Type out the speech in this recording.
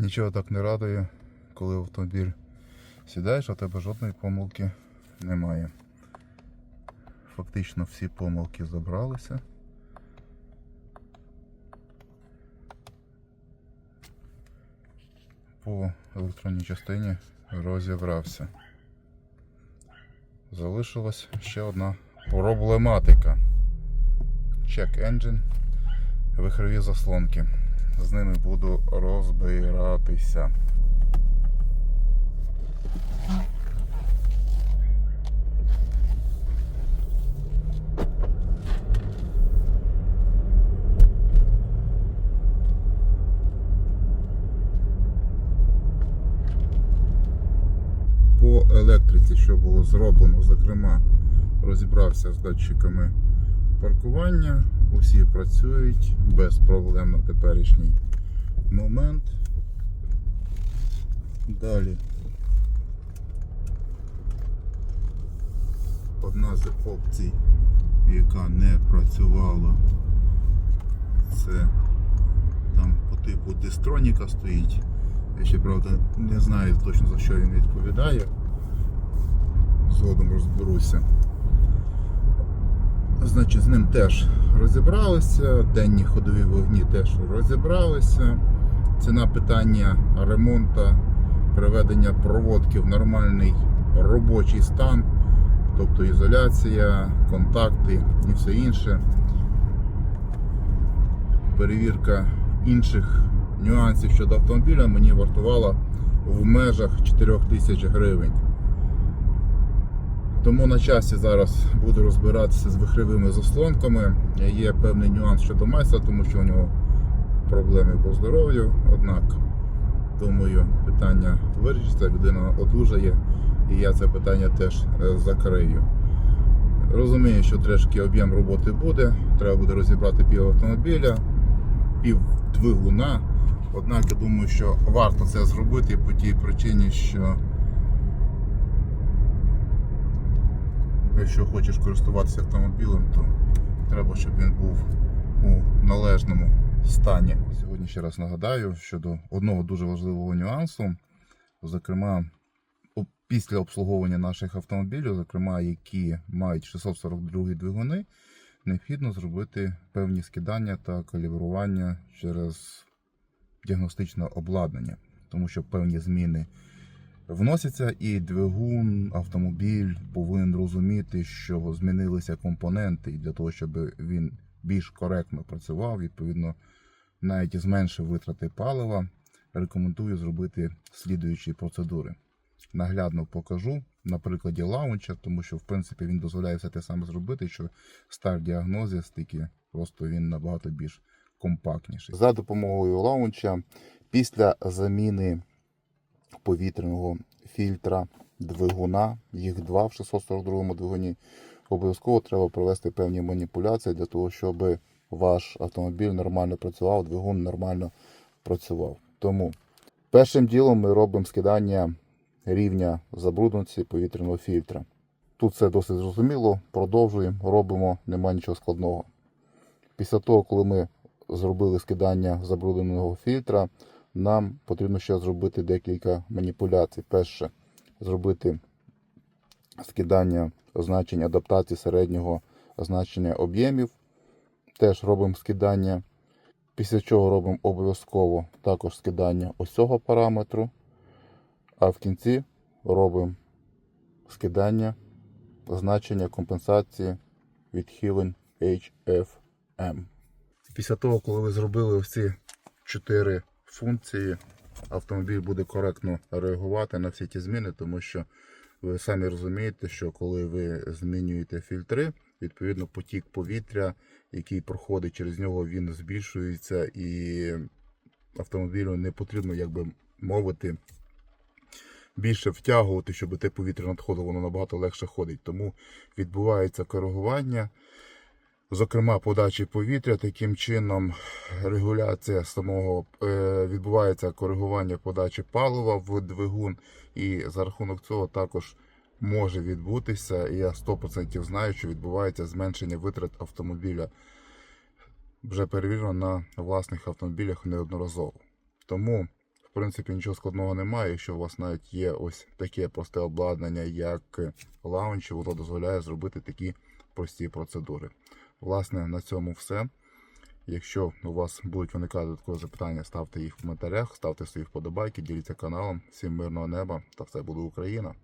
Нічого так не радує, коли в автомобіль сідаєш, а тебе жодної помилки немає. Фактично всі помилки забралися. По електронній частині розібрався. Залишилась ще одна проблематика. Check engine, вихрові заслонки. З ними буду розбиратися. По електриці, що було зроблено, зокрема, розібрався з датчиками паркування. Усі працюють без проблем на теперішній момент. Далі. Одна з опцій, яка не працювала, це там по типу дистроніка стоїть. Я ще правда не знаю точно за що він відповідає. Згодом розберуся. Значить, з ним теж розібралися, денні ходові вогні теж розібралися. Ціна питання ремонту, приведення проводки в нормальний робочий стан, тобто ізоляція, контакти і все інше. Перевірка інших нюансів щодо автомобіля мені вартувала в межах 4 тисяч гривень. Тому на часі зараз буду розбиратися з вихривими заслонками. Є певний нюанс щодо майстра, тому що у нього проблеми по здоров'ю. Однак, думаю, питання вирішиться, людина одужає, і я це питання теж е, закрию. Розумію, що трошки об'єм роботи буде. Треба буде розібрати пів автомобіля, пів двигуна. Однак я думаю, що варто це зробити по тій причині, що якщо хочеш користуватися автомобілем, то треба, щоб він був у належному стані. Сьогодні ще раз нагадаю щодо одного дуже важливого нюансу, зокрема, після обслуговування наших автомобілів, зокрема, які мають 642 двигуни, необхідно зробити певні скидання та калібрування через діагностичне обладнання, тому що певні зміни вносяться, і двигун, автомобіль повинен розуміти, що змінилися компоненти, і для того, щоб він більш коректно працював, відповідно, навіть зменшив витрати палива, рекомендую зробити слідуючі процедури. Наглядно покажу на прикладі лаунча, тому що в принципі він дозволяє все те саме зробити, що стар діагнозі стільки просто він набагато більш компактніший. За допомогою лаунча після заміни повітряного фільтра двигуна, їх два в 642 двигуні. Обов'язково треба провести певні маніпуляції для того, щоб ваш автомобіль нормально працював, двигун нормально працював. Тому першим ділом ми робимо скидання рівня забрудненості повітряного фільтра. Тут все досить зрозуміло, продовжуємо, робимо, нема нічого складного. Після того, коли ми зробили скидання забрудненого фільтра, нам потрібно ще зробити декілька маніпуляцій. Перше, зробити скидання значень адаптації середнього значення об'ємів. Теж робимо скидання. Після чого робимо обов'язково також скидання ось цього параметру. А в кінці робимо скидання значення компенсації відхилень HFM. Після того, коли ви зробили ці чотири функції, автомобіль буде коректно реагувати на всі ті зміни, тому що ви самі розумієте, що коли ви змінюєте фільтри, відповідно потік повітря, який проходить через нього, він збільшується і автомобілю не потрібно, як би мовити, більше втягувати, щоб те повітря надходило, воно набагато легше ходить. Тому відбувається коригування, зокрема подачі повітря. Таким чином регуляція самого е, відбувається коригування подачі палива в двигун, і за рахунок цього також може відбутися. І я 100% знаю, що відбувається зменшення витрат автомобіля. Вже перевірено на власних автомобілях неодноразово. Тому в принципі, нічого складного немає. Якщо у вас навіть є ось таке просте обладнання, як лаунч, воно дозволяє зробити такі прості процедури. Власне, на цьому все. Якщо у вас будуть виникати додаткові запитання, ставте їх в коментарях, ставте свої вподобайки, діліться каналом. Всім мирного неба та все буде Україна!